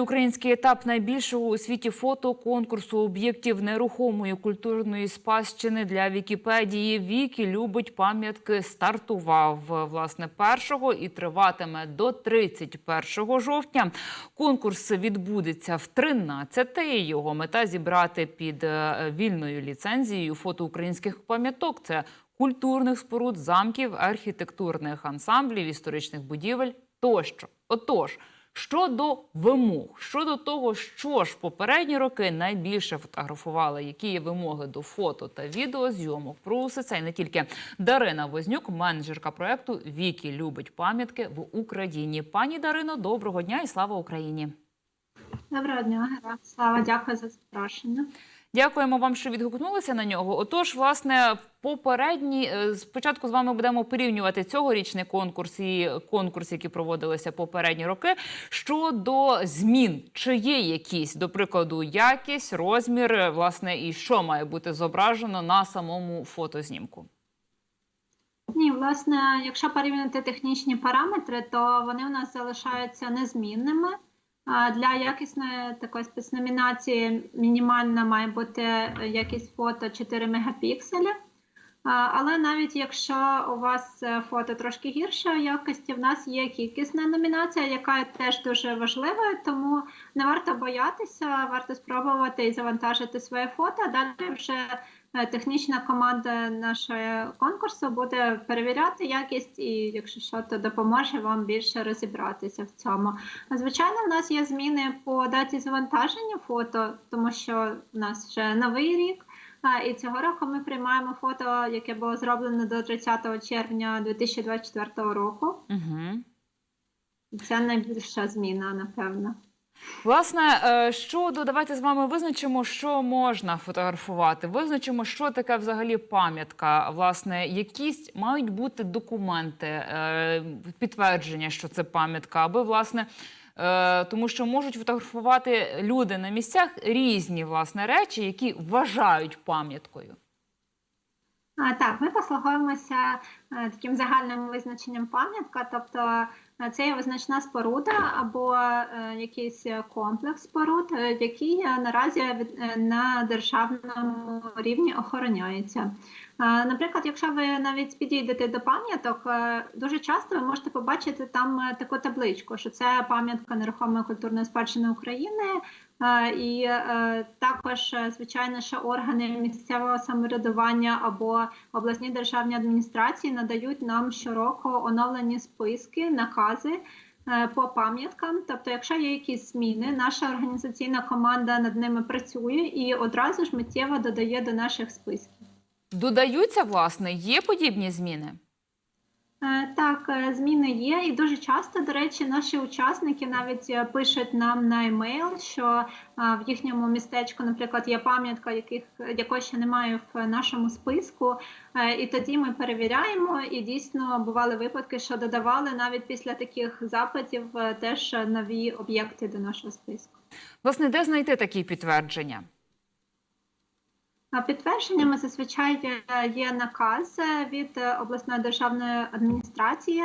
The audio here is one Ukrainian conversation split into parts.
Український етап найбільшого у світі фотоконкурсу об'єктів нерухомої культурної спадщини для Вікіпедії. Вікі любить пам'ятки. Стартував власне першого і триватиме до 31 жовтня. Конкурс відбудеться в 13-те. Його мета зібрати під е, вільною ліцензією фото українських пам'яток. Це культурних споруд, замків, архітектурних ансамблів, історичних будівель тощо. Отож. Щодо вимог, щодо того, що ж попередні роки найбільше фотографували, які є вимоги до фото та відеозйомок, про усе це і не тільки Дарина Вознюк, менеджерка проекту Вікі любить пам'ятки в Україні. Пані Дарино, доброго дня і слава Україні! Доброго дня, слава, дякую за запрошення. Дякуємо вам, що відгукнулися на нього. Отож, власне, в попередній е, спочатку з вами будемо порівнювати цьогорічний конкурс і конкурс, які проводилися попередні роки. Щодо змін, чи є якісь, до прикладу, якість, розмір, е, власне, і що має бути зображено на самому фотознімку? Ні, власне, якщо порівняти технічні параметри, то вони у нас залишаються незмінними. Для якісної такої спецномінації мінімальна має бути якість фото 4 мегапікселі. Але навіть якщо у вас е, фото трошки гіршої якості, в нас є кількісна номінація, яка теж дуже важливою, тому не варто боятися, варто спробувати і завантажити своє фото. Далі вже е, технічна команда нашого конкурсу буде перевіряти якість, і якщо що, то допоможе вам більше розібратися в цьому. Звичайно, в нас є зміни по даті завантаження фото, тому що в нас вже новий рік. І цього року ми приймаємо фото, яке було зроблено до 30 червня 2024 року. Угу. Це найбільша зміна, напевно. Власне, е, щодо давайте з вами визначимо, що можна фотографувати. Визначимо, що таке взагалі пам'ятка. Власне, якісь мають бути документи, е, підтвердження, що це пам'ятка, аби власне. е, Тому що можуть фотографувати люди на місцях різні власне речі, які вважають пам'яткою. Так, ми послуговуємося таким загальним визначенням пам'ятка, тобто це є визначна споруда або е, якийсь комплекс споруд, е, який е, наразі на державному рівні охороняється. Наприклад, якщо ви навіть підійдете до пам'яток, дуже часто ви можете побачити там таку табличку, що це пам'ятка нерухомої культурної спадщини України. Е, І е, також, е, звичайно, що органи місцевого самоврядування або обласні державні адміністрації надають нам щороку оновлені списки, накази по пам'яткам. Тобто, якщо є якісь зміни, наша організаційна команда над ними працює і одразу ж миттєво додає до наших списків. Додаються, власне, є подібні зміни. Е, Так, е, зміни є, і дуже часто, до речі, наші учасники навіть е, пишуть нам на емейл, що в їхньому містечку, наприклад, є пам'ятка, яких якої ще немає в нашому списку. І тоді ми перевіряємо. І дійсно бували випадки, що додавали навіть після таких запитів теж нові об'єкти до нашого списку. Власне, де знайти такі підтвердження? Підтвердженнями зазвичай є- є наказ е, від е, обласної державної адміністрації.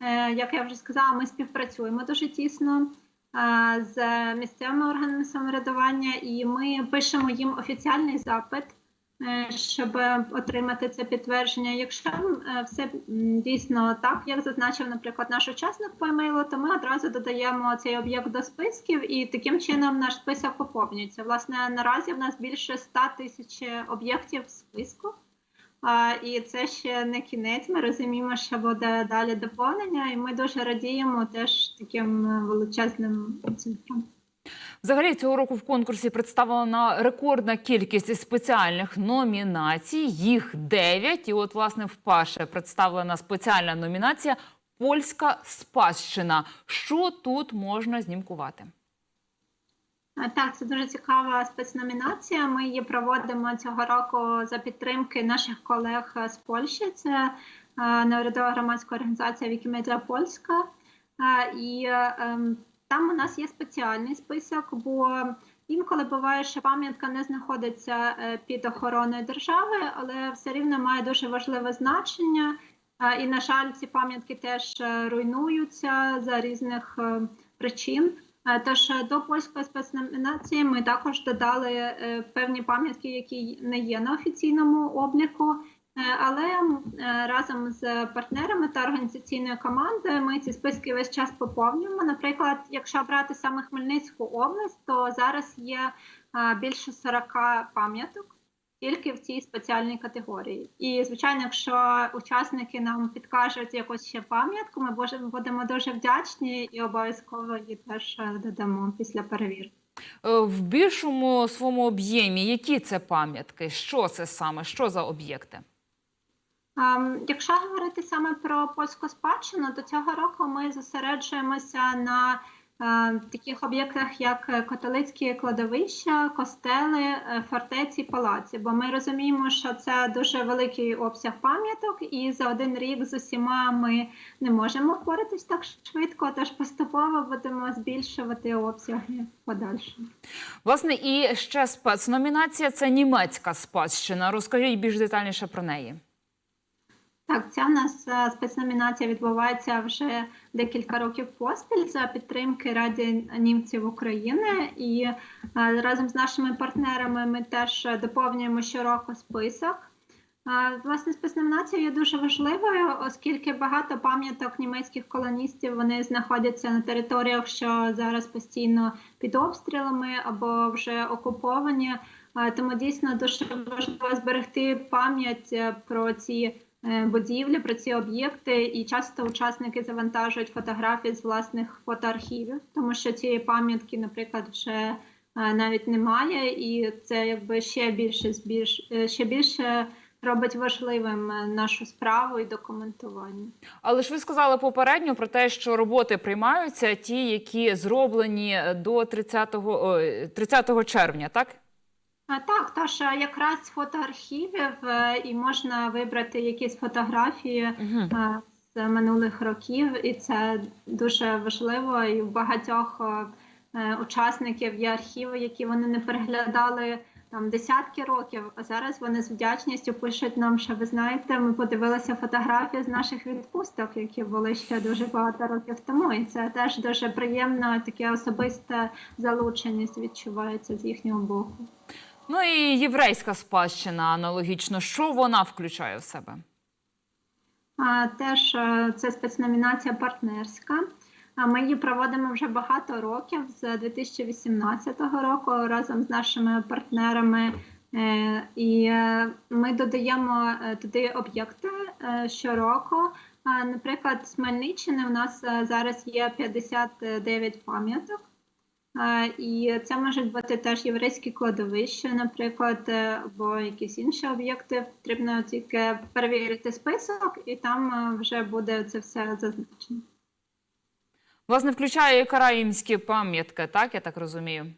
Е, Як я вже сказала, ми співпрацюємо дуже тісно е, з місцевими органами самоврядування, і ми пишемо їм офіційний запит, е, щоб отримати це підтвердження. Якщо е, все дійсно так, як зазначив, наприклад, наш учасник по емейлу, то ми одразу додаємо цей об'єкт до списків, і таким чином наш список поповнюється. Власне, наразі в нас більше 100 тисяч об'єктів в списку. А, і це ще не кінець. Ми розуміємо, що буде далі доповнення, і ми дуже радіємо теж таким е, величезним цифрам. Взагалі цього року в конкурсі представлена рекордна кількість спеціальних номінацій. Їх 9. І от, власне, вперше представлена спеціальна номінація Польська спадщина. Що тут можна знімкувати? Так, це дуже цікава спецномінація. Ми її проводимо цього року за підтримки наших колег з Польщі. Це неурядова громадська організація Вікімедіа Польська. І ем, там у нас є спеціальний список, бо інколи буває, що пам'ятка не знаходиться е, під охороною держави, але все рівно має дуже важливе значення. Е, І, на жаль, ці пам'ятки теж е, руйнуються за різних причин. Тож до польської спецномінації ми також додали певні пам'ятки, які не є на офіційному обліку. Е, Але е, разом з партнерами та організаційною командою ми ці списки весь час поповнюємо. Наприклад, якщо брати саме Хмельницьку область, то зараз є е, більше 40 пам'яток тільки в цій спеціальній категорії. І звичайно, якщо учасники нам підкажуть якусь ще пам'ятку, ми будемо дуже вдячні і обов'язково її теж додамо після перевірки. В більшому своєму об'ємі які це пам'ятки? Що це саме? Що за об'єкти? Ем, Якщо говорити саме про польську спадщину, то цього року ми зосереджуємося на е, таких об'єктах, як католицькі кладовища, костели, е, фортеці, палаці. Бо ми розуміємо, що це дуже великий обсяг пам'яток, і за один рік з усіма ми не можемо впоратись так швидко, тож поступово будемо збільшувати обсяги подальше. Власне, і ще спецномінація це німецька спадщина. Розкажіть більш детальніше про неї. Так, ця в нас е, спецномінація відбувається вже декілька років поспіль за підтримки Ради німців України. І е, разом з нашими партнерами ми теж доповнюємо щороку список. Е, Власне, спецномінація є дуже важливою, оскільки багато пам'яток німецьких колоністів вони знаходяться на територіях, що зараз постійно під обстрілами або вже окуповані. Тому дійсно дуже важливо зберегти пам'ять про ці будівлі, про ці об'єкти, і часто учасники завантажують фотографії з власних фотоархівів, тому що цієї пам'ятки, наприклад, вже е, навіть немає, і це якби ще більше збільш е, ще більше робить важливим е, нашу справу і документування. Але ж ви сказали попередньо про те, що роботи приймаються ті, які зроблені до 30, ой, 30 червня, так? Так, тож якраз з фотоархівів е, і можна вибрати якісь фотографії Угу. е, з минулих років, і це дуже важливо. І в багатьох е, учасників є архіви, які вони не переглядали там десятки років. А зараз вони з вдячністю пишуть нам, що ви знаєте, ми подивилися фотографії з наших відпусток, які були ще дуже багато років тому. І це теж дуже приємно, таке особисте залученість відчувається з їхнього боку. Ну і єврейська спадщина аналогічно. Що вона включає в себе? Теж е, це спецномінація партнерська. Ми її проводимо вже багато років з 2018 року разом з нашими партнерами. Е, І е, ми додаємо туди об'єкти щороку. Наприклад, з Хмельниччини у нас зараз є 59 пам'яток. І це можуть бути теж єврейські кладовища, наприклад, е, або якісь інші об'єкти. Потрібно тільки перевірити список, і там е, вже буде це все зазначено. Власне, включає і караїмські пам'ятки, так я так розумію.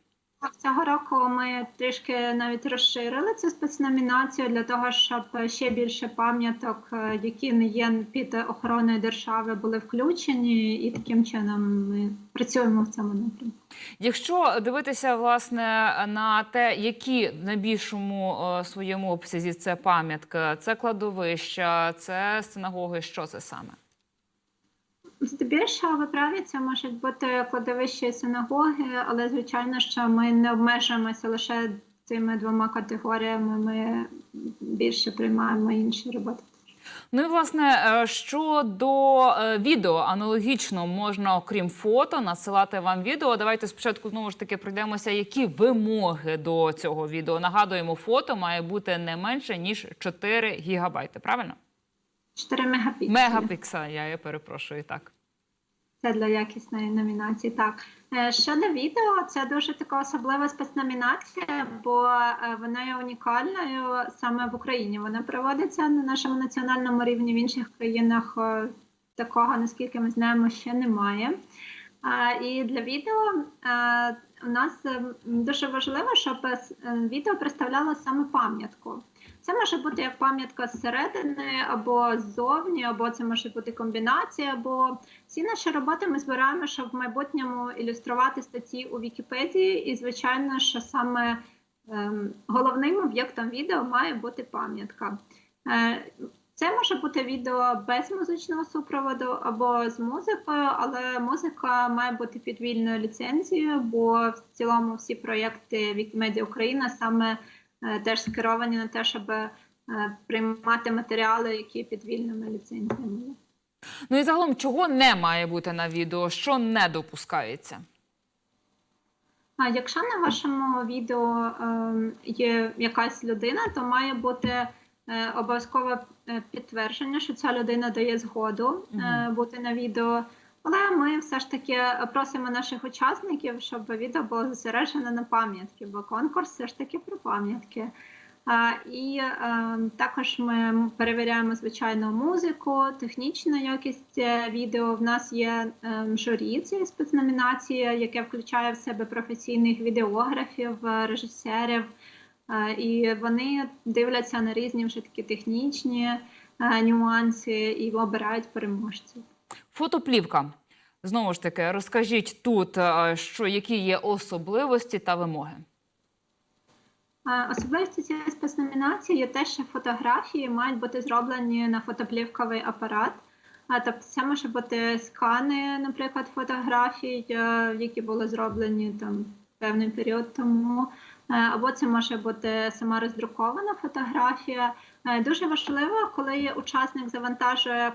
Цього року ми трішки навіть розширили цю спецномінацію для того, щоб ще більше пам'яток, е, які не є під охороною держави, були включені, і таким чином ми працюємо в цьому напрямку. Якщо дивитися власне на те, які в найбільшому е, своєму обсязі це пам'ятки, це кладовища, це синагоги, що це саме? Здебільшого ви праві, це можуть бути кладовища синагоги, але звичайно, що ми не обмежуємося лише цими двома категоріями. Ми більше приймаємо інші роботи. Ну і власне е, щодо е, відео, аналогічно можна, окрім фото, насилати вам відео. Давайте спочатку знову ж таки пройдемося, які вимоги до цього відео. Нагадуємо, фото має бути не менше ніж 4 гігабайти. Правильно? 4 мегапікселі. Мегапіксель, я, я перепрошую так. Це для якісної номінації. Так Е, щодо відео, це дуже така особлива спецномінація, бо е, вона є унікальною саме в Україні. Вона проводиться на нашому національному рівні в інших країнах. е, Такого, наскільки ми знаємо, ще немає. А, І для відео у нас е, дуже важливо, щоб відео представляло саме пам'ятку. Це може бути як пам'ятка зсередини або ззовні, або це може бути комбінація. Або всі наші роботи ми збираємо, щоб в майбутньому ілюструвати статті у Вікіпедії. І звичайно, що саме ем, головним об'єктом відео має бути пам'ятка. Е, Це може бути відео без музичного супроводу або з музикою, але музика має бути під вільною ліцензією, бо в цілому всі проєкти Вікімедіа Україна саме теж скеровані на те, щоб е, приймати матеріали, які під вільними ліцензіями. Ну і загалом, чого не має бути на відео, що не допускається? А якщо на вашому відео е, є якась людина, то має бути е, обов'язкове е, підтвердження, що ця людина дає згоду е, бути на відео. Але ми все ж таки просимо наших учасників, щоб відео було зосереджене на пам'ятки, бо конкурс все ж таки про пам'ятки. І е, також ми перевіряємо звичайно музику, технічну якість е, відео. В нас є е, журі цієї спецномінації, яке включає в себе професійних відеографів, е, режисерів, е, і вони дивляться на різні вже такі технічні е, нюанси і обирають переможців. Фотоплівка. Знову ж таки, розкажіть тут, е, що які є особливості та вимоги. Е, Особливістю цієї спецномінації є те, що фотографії мають бути зроблені на фотоплівковий апарат. Тобто це може бути скани, наприклад, фотографій, е, які були зроблені там певний період тому, Е, або це може бути сама роздрукована фотографія. Е, Дуже важливо, коли учасник завантажує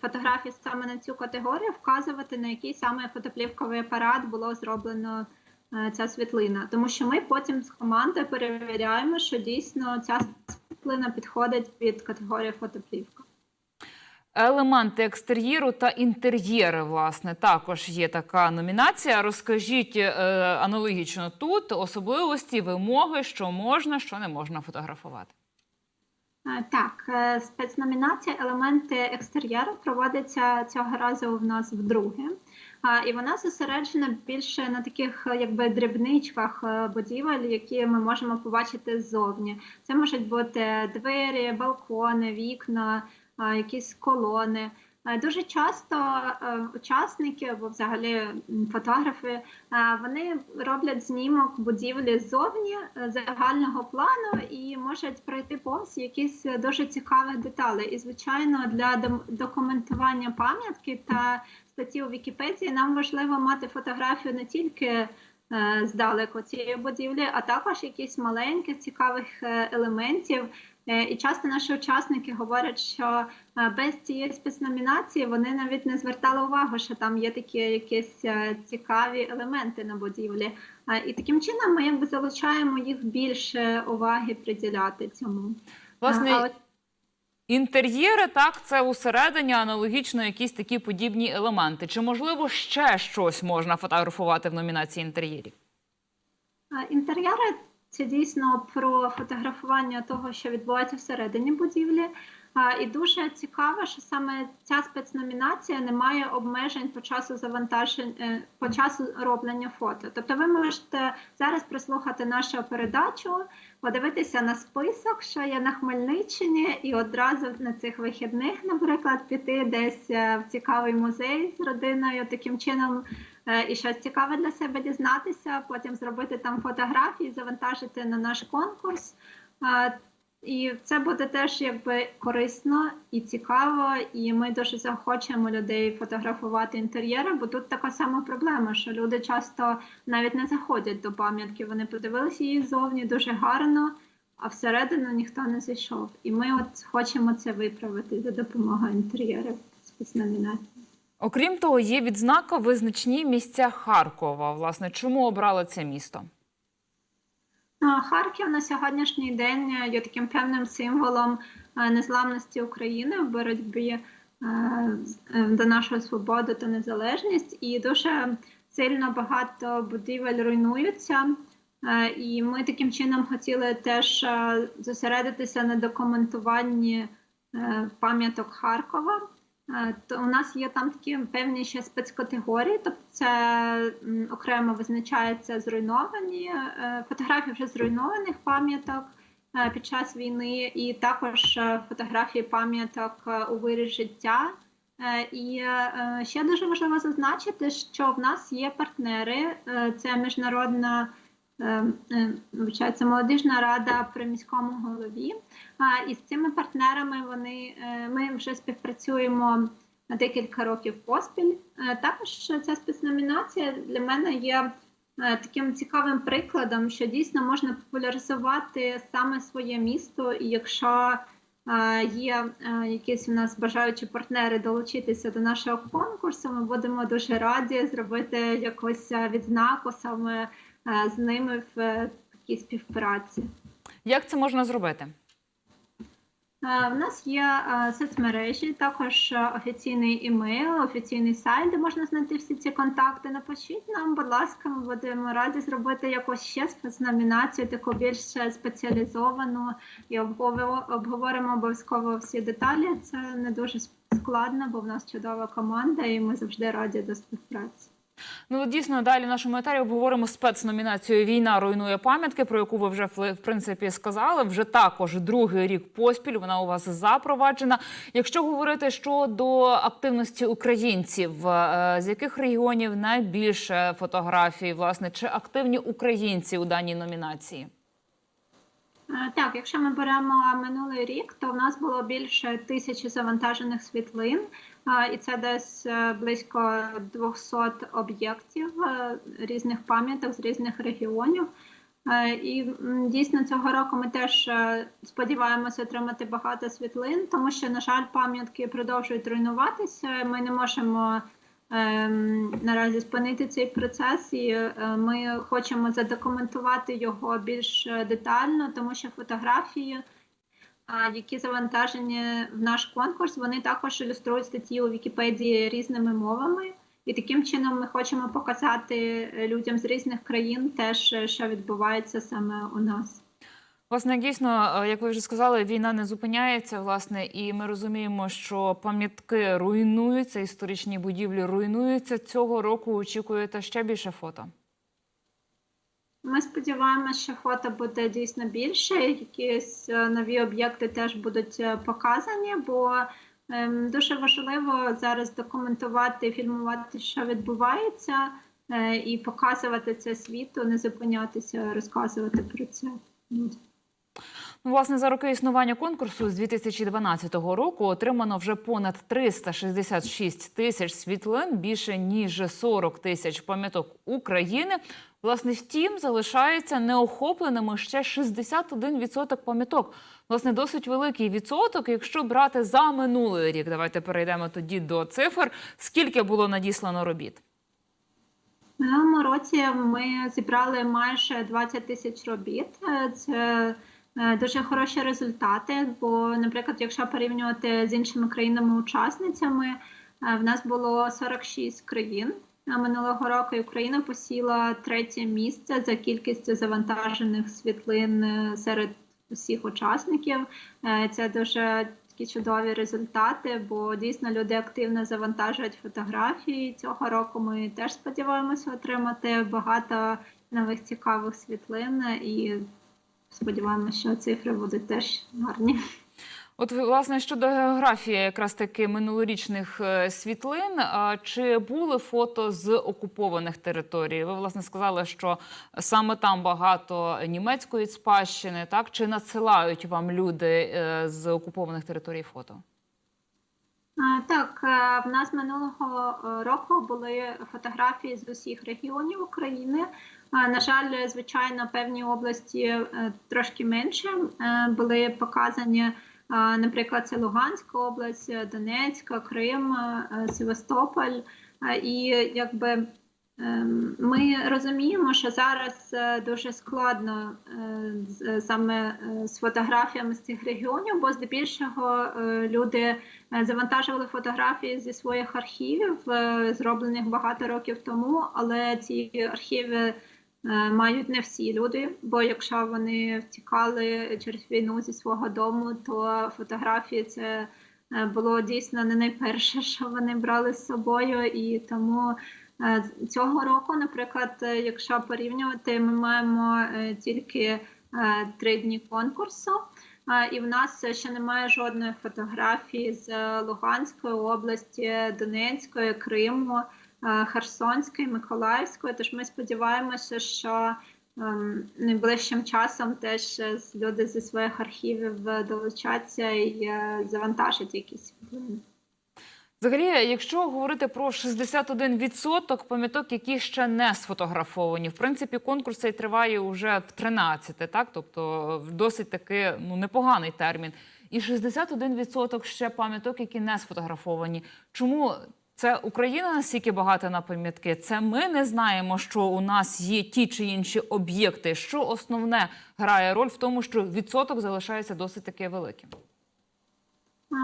фотографії саме на цю категорію, вказувати на який саме фотоплівковий апарат було зроблено е, ця світлина, тому що ми потім з командою перевіряємо, що дійсно ця світлина підходить під категорію фотоплівка. Елементи екстер'єру та інтер'єри, власне, також є така номінація. Розкажіть е, аналогічно тут особливості, вимоги, що можна, що не можна фотографувати. Е, Так, е, спецномінація елементи екстер'єру проводиться цього разу в нас вдруге. І вона зосереджена більше на таких е, якби дрібничках будівель, які ми можемо побачити ззовні. Це можуть бути двері, балкони, вікна, якісь колони. Е, Дуже часто е, учасники або взагалі фотографи е, вони роблять знімок будівлі ззовні загального плану і можуть пройти повз якісь дуже цікаві деталі. І звичайно, для документування пам'ятки та статті у Вікіпедії нам важливо мати фотографію не тільки здалеку цієї будівлі, а також якісь маленьких цікавих елементів. Е, І часто наші учасники говорять, що е, без цієї спецномінації вони навіть не звертали увагу, що там є такі якісь е, цікаві елементи на будівлі. І таким чином ми якби залучаємо їх більше уваги приділяти цьому. Власне, А інтер'єри, так, це усередині аналогічно якісь такі подібні елементи. Чи можливо ще щось можна фотографувати в номінації інтер'єрів? Інтер'єри це дійсно про фотографування того, що відбувається всередині будівлі. І дуже цікаво, що саме ця спецномінація не має обмежень по часу завантажень, е, по часу роблення фото. Тобто ви можете зараз прослухати нашу передачу, подивитися на список, що є на Хмельниччині, і одразу на цих вихідних, наприклад, піти десь е, в цікавий музей з родиною, таким чином і щось цікаве для себе дізнатися, потім зробити там фотографії, завантажити на наш конкурс. Е, І це буде теж якби корисно і цікаво, і ми дуже захочемо людей фотографувати інтер'єри, бо тут така сама проблема, що люди часто навіть не заходять до пам'ятки. Вони подивилися її ззовні дуже гарно, а всередину ніхто не зайшов. І ми от хочемо це виправити за допомогою інтер'єрів спецномінації. Окрім того, є відзнака визначні місця Харкова. Власне, чому обрали це місто? Харків на сьогоднішній день є таким певним символом незламності України в боротьбі е, з- е, за нашу свободу та незалежність, і дуже сильно багато будівель руйнуються. І ми таким чином хотіли теж зосередитися на документуванні е, пам'яток Харкова. Е, То у нас є там такі певні ще спецкатегорії, тобто це окремо визначається зруйновані е, фотографії вже зруйнованих пам'яток е, під час війни, і також фотографії пам'яток у вирі життя. І ще дуже важливо зазначити, що в нас є партнери. Це міжнародна вибачається, молодіжна рада при міському голові. І з цими партнерами вони е, ми вже співпрацюємо декілька років поспіль. Е, Також ця спецномінація для мене є е, таким цікавим прикладом, що дійсно можна популяризувати саме своє місто, і якщо е, є е, якісь у нас бажаючі партнери долучитися до нашого конкурсу, ми будемо дуже раді зробити якусь е, відзнаку саме е, з ними в е, такій співпраці. Як це можна зробити? Е, В нас є е, соцмережі, також е, офіційний імейл, офіційний сайт, де можна знайти всі ці контакти. Напишіть нам, будь ласка, ми будемо раді зробити якусь ще спецномінацію, таку більш спеціалізовану і обговоримо обов'язково всі деталі. Це не дуже складно, бо в нас чудова команда, і ми завжди раді до співпраці. Ну дійсно далі в нашому етері обговоримо спецномінацію Війна руйнує пам'ятки, про яку ви вже в принципі сказали. Вже також другий рік поспіль вона у вас запроваджена. Якщо говорити щодо активності українців, е, з яких регіонів найбільше фотографій, власне, чи активні українці у даній номінації? Е, Так, якщо ми беремо минулий рік, то в нас було більше тисячі завантажених світлин, е, і це десь е, близько 200 об'єктів різних пам'яток з різних регіонів. І дійсно цього року ми теж сподіваємося отримати багато світлин, тому що, на жаль, пам'ятки продовжують руйнуватися. Ми не можемо ем, наразі спинити цей процес, і е, ми хочемо задокументувати його більш е, детально, тому що фотографії, а, які завантажені в наш конкурс, вони також ілюструють статті у Вікіпедії різними мовами. І таким чином ми хочемо показати е, людям з різних країн теж, е, що відбувається саме у нас. Власне, дійсно, е, як ви вже сказали, війна не зупиняється, власне, і ми розуміємо, що пам'ятки руйнуються, історичні будівлі руйнуються. Цього року очікуєте ще більше фото. Ми сподіваємося, що фото буде дійсно більше, якісь е, нові об'єкти теж будуть е, показані, бо ем, дуже важливо зараз документувати, фільмувати, що відбувається, і показувати це світу, не зупинятися, розказувати про це. Ну, власне, за роки існування конкурсу з 2012 року отримано вже понад 366 тисяч світлин, більше ніж 40 тисяч пам'яток України. Власне, втім, залишається неохопленими ще 61% пам'яток. Власне, досить великий відсоток. Якщо брати за минулий рік, давайте перейдемо тоді до цифр. Скільки було надіслано робіт? В минулому році ми зібрали майже 20 тисяч робіт. Це дуже хороші результати. Бо, наприклад, якщо порівнювати з іншими країнами-учасницями, е, в нас було 46 країн е, минулого року. Україна посіла третє місце за кількістю завантажених світлин е, серед усіх учасників. Е, Це дуже такі чудові результати, бо дійсно люди активно завантажують фотографії. Цього року ми теж сподіваємося отримати багато нових цікавих світлин і сподіваємося, що цифри будуть теж гарні. От власне щодо географії, якраз таки минулорічних е, світлин. Чи були фото з окупованих територій? Ви власне сказали, що саме там багато німецької спадщини, так чи надсилають вам люди е, з окупованих територій фото? Так, е, в нас минулого е, року були фотографії з усіх регіонів України. На жаль, звичайно, певні області е, трошки менше були показані. Наприклад, це Луганська область, Донецька, Крим, Севастополь. І якби ми розуміємо, що зараз е, дуже складно е, саме е, з фотографіями з цих регіонів, бо здебільшого люди завантажували фотографії зі своїх архівів, зроблених багато років тому, але ці архіви мають не всі люди. Бо якщо вони втікали через війну зі свого дому, то фотографії це було дійсно не найперше, що вони брали з собою, і тому. Е, Цього року, наприклад, е, якщо порівнювати, ми маємо е, тільки три дні конкурсу, і в нас ще немає жодної фотографії з Луганської області, Донецької, Криму, Херсонської, Миколаївської. Тож ми сподіваємося, що ем, найближчим часом теж люди зі своїх архівів долучаться і завантажать якісь. Взагалі, якщо говорити про 61% пам'яток, які ще не сфотографовані, в принципі, конкурс цей триває вже в 13, так? Тобто досить таки ну, непоганий термін. І 61% ще пам'яток, які не сфотографовані. Чому це Україна настільки багата на пам'ятки? Це ми не знаємо, що у нас є ті чи інші об'єкти. Що основне грає роль в тому, що відсоток залишається досить таки великим.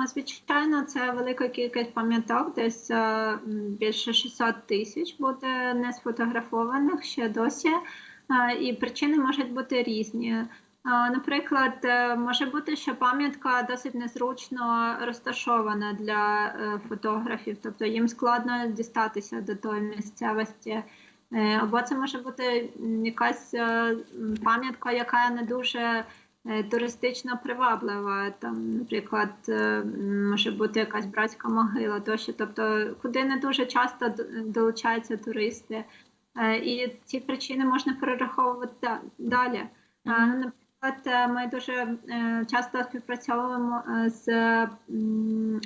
Звичайно, це велика кількість пам'яток, десь е, більше 600 тисяч буде не сфотографованих ще досі. Е, І причини можуть бути різні. Е, Наприклад, може бути, що пам'ятка досить незручно розташована для фотографів, тобто їм складно дістатися до тої місцевості. Або це може бути якась пам'ятка, яка не дуже туристично приваблива. Там, наприклад, е, може бути якась братська могила, тощо, тобто, куди не дуже часто долучаються туристи. Е, І ці причини можна перераховувати далі. Е, Наприклад, е, ми дуже е, часто співпрацьовуємо е, з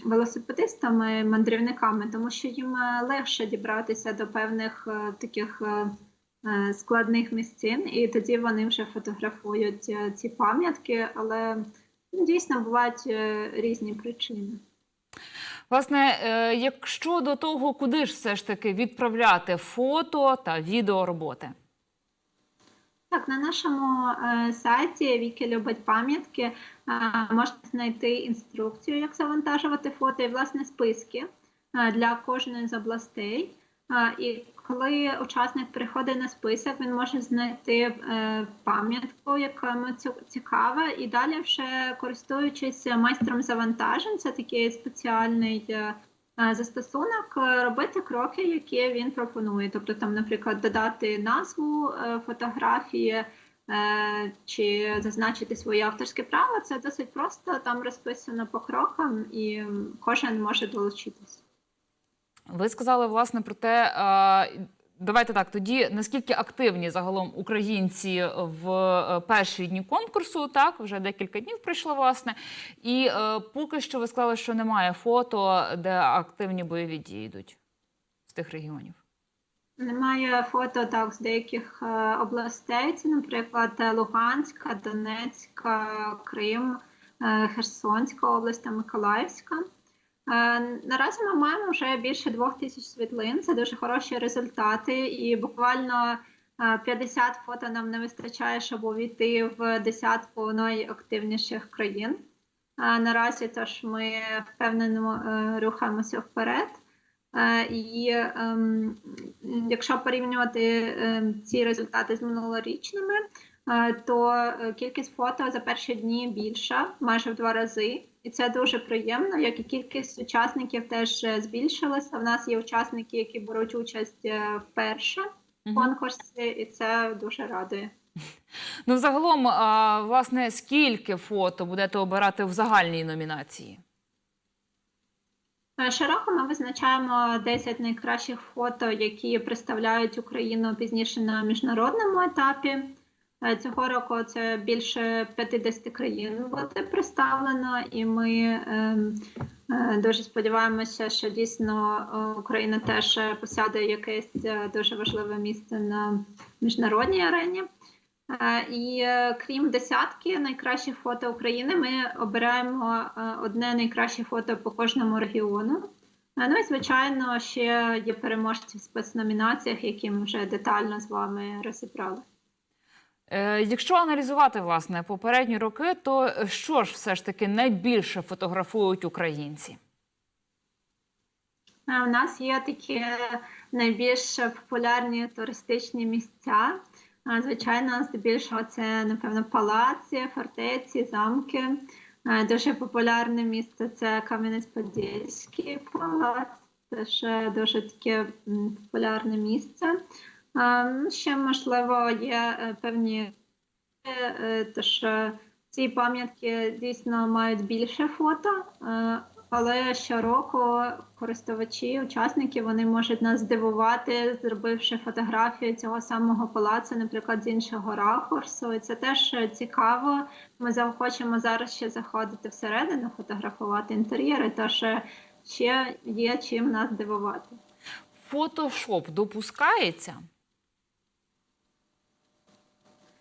велосипедистами, мандрівниками, тому що їм е, легше дібратися до певних е, таких е, е, складних місцин, і тоді вони вже фотографують е, ці пам'ятки, але ну, дійсно бувають е, різні причини. Власне, е, якщо до того, куди ж все ж таки відправляти фото та відеороботи? Так, на нашому е, сайті Віки любить пам'ятки. е, можна знайти інструкцію, як завантажувати фото, і власне списки е, для кожної з областей. Е, і коли учасник приходить на список, він може знайти е, пам'ятку, яка йому цікава, і далі, вже користуючись майстром завантажень, це такий спеціальний. е, е, Застосунок робити кроки, які він пропонує. Тобто, там, наприклад, додати назву фотографії чи зазначити своє авторське право. Це досить просто, там розписано по крокам, і кожен може долучитись. Ви сказали власне про те. Давайте так, тоді наскільки активні загалом українці в е, перші дні конкурсу, так вже декілька днів пройшло, власне, і е, поки що ви сказали, що немає фото, де активні бойові дії йдуть з тих регіонів. Немає фото так з деяких е, областей. Це, наприклад, Луганська, Донецька, Крим, е, Херсонська область та Миколаївська. Е, Наразі ми маємо вже більше двох тисяч світлин. Це дуже хороші результати, і буквально е, 50 фото нам не вистачає, щоб увійти в десятку найактивніших країн. Е, Наразі тож ми впевнено е, рухаємося вперед. Е, І ем, якщо порівнювати ем, ці результати з минулорічними, е, то е, кількість фото за перші дні більша, майже в два рази. І це дуже приємно, як і кількість учасників теж е, збільшилася. В нас є учасники, які беруть участь е, вперше в конкурсі, і це дуже радує. Ну, загалом, а, власне, скільки фото будете обирати в загальній номінації? Е, Щороку ми визначаємо 10 найкращих фото, які представляють Україну пізніше на міжнародному етапі. Е, Цього року це більше 50 країн буде представлено, і ми ем, е, дуже сподіваємося, що дійсно е, Україна теж посяде якесь дуже важливе місце на міжнародній арені. І крім десятки найкращих фото України, ми обираємо одне найкраще фото по кожному регіону. Ну і звичайно, ще є переможці в спецномінаціях, які ми вже детально з вами розібрали. Е, Якщо аналізувати власне попередні роки, то що ж все ж таки найбільше фотографують українці? Е, У нас є такі найбільш популярні туристичні місця. Е, Звичайно, здебільшого це, напевно, палаці, фортеці, замки. Е, Дуже популярне місце це Кам'янець-Подільський палац. Це ще дуже таке популярне місце. Ну, Ще, можливо, є е, певні, е, тож е, ці пам'ятки дійсно мають більше фото. Але щороку користувачі, учасники, вони можуть нас здивувати, зробивши фотографію цього самого палацу, наприклад, з іншого ракурсу. І це теж цікаво. Ми захочемо зараз ще заходити всередину, фотографувати інтер'єри, тож ще є чим нас здивувати. Фотошоп допускається?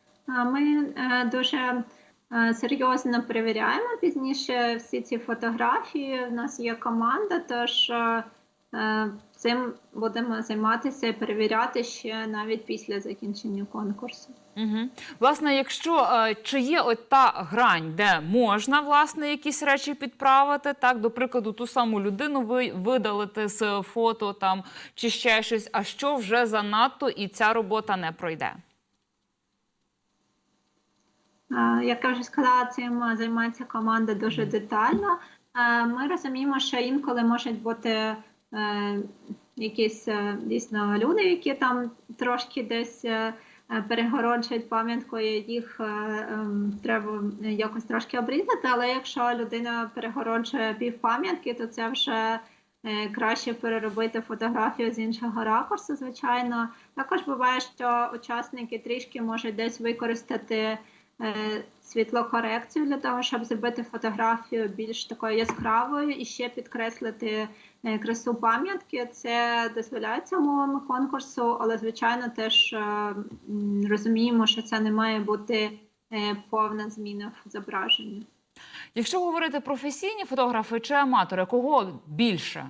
А Ми е, дуже е, серйозно перевіряємо пізніше всі ці фотографії. У нас є команда, тож е, цим будемо займатися і перевіряти ще навіть після закінчення конкурсу. Угу. Власне, якщо чи є от та грань, де можна власне якісь речі підправити, так до прикладу, ту саму людину ви видалити з фото там чи ще щось, а що вже занадто, і ця робота не пройде. Е, Як я вже сказала, цим займається команда дуже детально. Е, Ми розуміємо, що інколи можуть бути е, якісь дійсно люди, які там трошки десь перегороджують пам'яткою, їх треба якось трошки обрізати. Але якщо людина перегороджує пів пам'ятки, то це вже краще переробити фотографію з іншого ракурсу, звичайно. Також буває, що учасники трішки можуть десь використати світлокорекцію для того, щоб зробити фотографію більш такою яскравою і ще підкреслити е, красу пам'ятки. Це дозволяється умовами конкурсу, але звичайно теж е, розуміємо, що це не має бути е, повна зміна в зображенні. Якщо говорити професійні фотографи чи аматори, кого більше?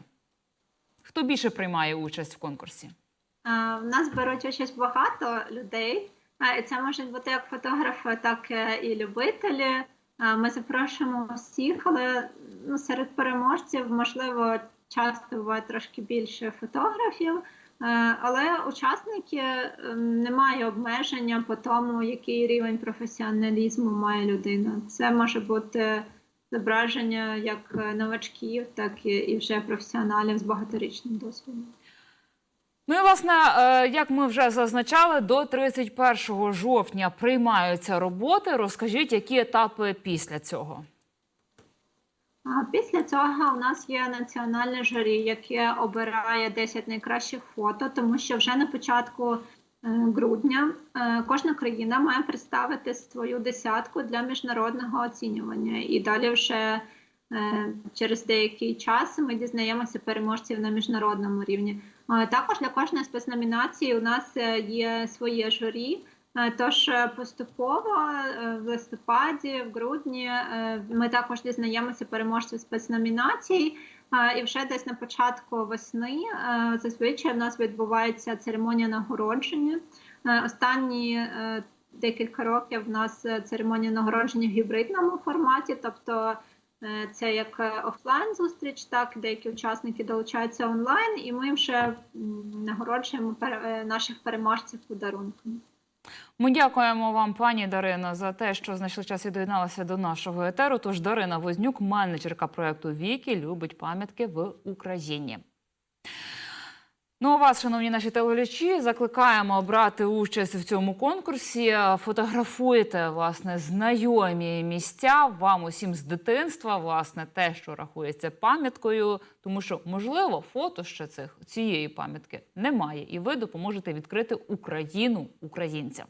Хто більше приймає участь в конкурсі? В нас беруть участь багато людей. Це можуть бути як фотографи, так е, і любителі. Ми запрошуємо всіх, але ну, серед переможців, можливо, часто буває трошки більше фотографів. Е, Але учасники ем, немає обмеження по тому, який рівень професіоналізму має людина. Це може бути зображення як е, новачків, так і вже професіоналів з багаторічним досвідом. Ну і власне, е, як ми вже зазначали, до 31 жовтня приймаються роботи. Розкажіть, які етапи після цього? Після цього у нас є національне журі, яке обирає 10 найкращих фото, тому що вже на початку е, грудня е, кожна країна має представити свою десятку для міжнародного оцінювання. І далі вже через деякий час ми дізнаємося переможців на міжнародному рівні. Е, Також для кожної спецномінації у нас е, є своє журі. Е, Тож поступово в листопаді, в грудні ми також дізнаємося переможців спецномінацій. І вже десь на початку весни зазвичай в нас відбувається церемонія нагородження. Останні декілька років в нас церемонія нагородження в гібридному форматі, тобто це як е, офлайн зустріч, так деякі учасники долучаються онлайн, і ми вже нагороджуємо е, наших переможців подарунками. Ми дякуємо вам, пані Дарина, за те, що знайшли час і доєдналися до нашого етеру. Тож Дарина Вознюк, менеджерка проекту Вікі, любить пам'ятки в Україні. Ну, а вас, шановні наші телеглядачі, закликаємо брати участь в цьому конкурсі. Фотографуйте власне знайомі місця вам усім з дитинства, власне, те, що рахується пам'яткою, тому що можливо фото ще цих цієї пам'ятки немає, і ви допоможете відкрити Україну українцям.